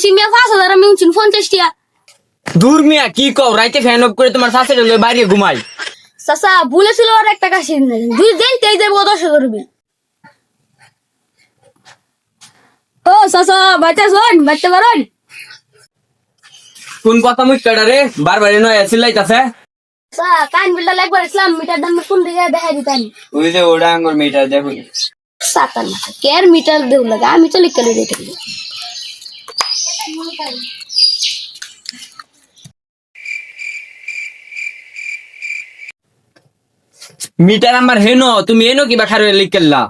কইছি মিয়া পাঁচ হাজার আমি উনছিন পঞ্চাশ টিয়া দূর মিয়া কি কও? রাইতে ফ্যান অফ করে তোমার শাশুড়ি লয়ে বাইরে ঘুমাই। চাচা বলেছিল আর এক টাকা সিন দুই দিন তেই দেবো দশ হাজার বিল ও চাচা বাচ্চা শোন বাচ্চা বারণ কোন কথা মুখ কাটা রে? বারবার নয় চিল্লাইতাছে। চা কান বিলটা লাগবার ইসলাম মিটার দাম কোন দিকে দেখাই দিতাম। ওই যে ওটা আঙ্গুর মেয়েটা দেখো সাতান কেয়ার মিটার দেউ লাগে? আমি তো লিখে। দিতে মিটার আমার হেনো তুমি এনো কিবা খারে লিখলা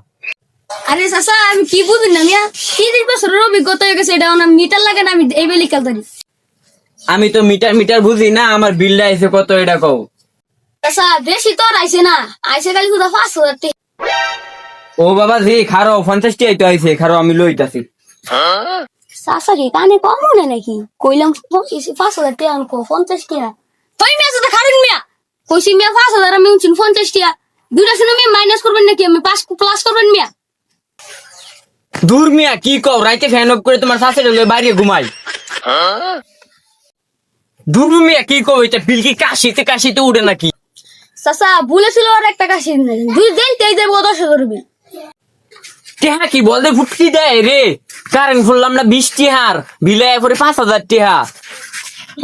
আরে চাচা আমি কি বুঝি না মিয়া? তিরিশ বছরের অভিজ্ঞতা হয়ে গেছে এটা আমার মিটার লাগে না আমি এই বেলি কাল ধরি আমি তো মিটার মিটার বুঝি না আমার বিলটা এসে কত এটা কও। চাচা বেশি তো আর আইছে না আইছে খালি শুধু পাঁচ হাজার টাকা। ও বাবা জি খারো পঞ্চাশ টি আইতো আইছে খারো আমি লইতাছি। চাচা কি কানে কম মনে নাকি? কইলাম পাঁচ হাজার টাকা আমি কো পঞ্চাশ টাকা। তুই মিয়া সাথে খারুন মিয়া? কইছি মিয়া পাঁচ হাজার আমি উনছিন পঞ্চাশ টাকা। দুইটা শুনে মিয়া মাইনাস করবেন নাকি? আমি পাঁচ প্লাস করবেন মিয়া? দূর মিয়া কি কও? রাইতে ফ্যান অফ করে তোমার শাশুড়ি লয়ে বাইরে ঘুমাই। দূর মিয়া কি কও? এটা বিল কি কাশিতে কাশিতে উঠে নাকি? চাচা বলেছিল আর এক টাকা সিন দুই দিন তেই দেবো দশ হাজার বিল টেহা কি বলতে ফুটকি দেয় রে। কারেন্ট ফুললাম না বিশ টিহার, বিলে পরে পাঁচ হাজার টিহা।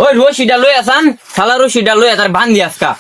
ওই রশিটা লই আসান, শালা রশিটা লই আসার বান্ধি আজকা।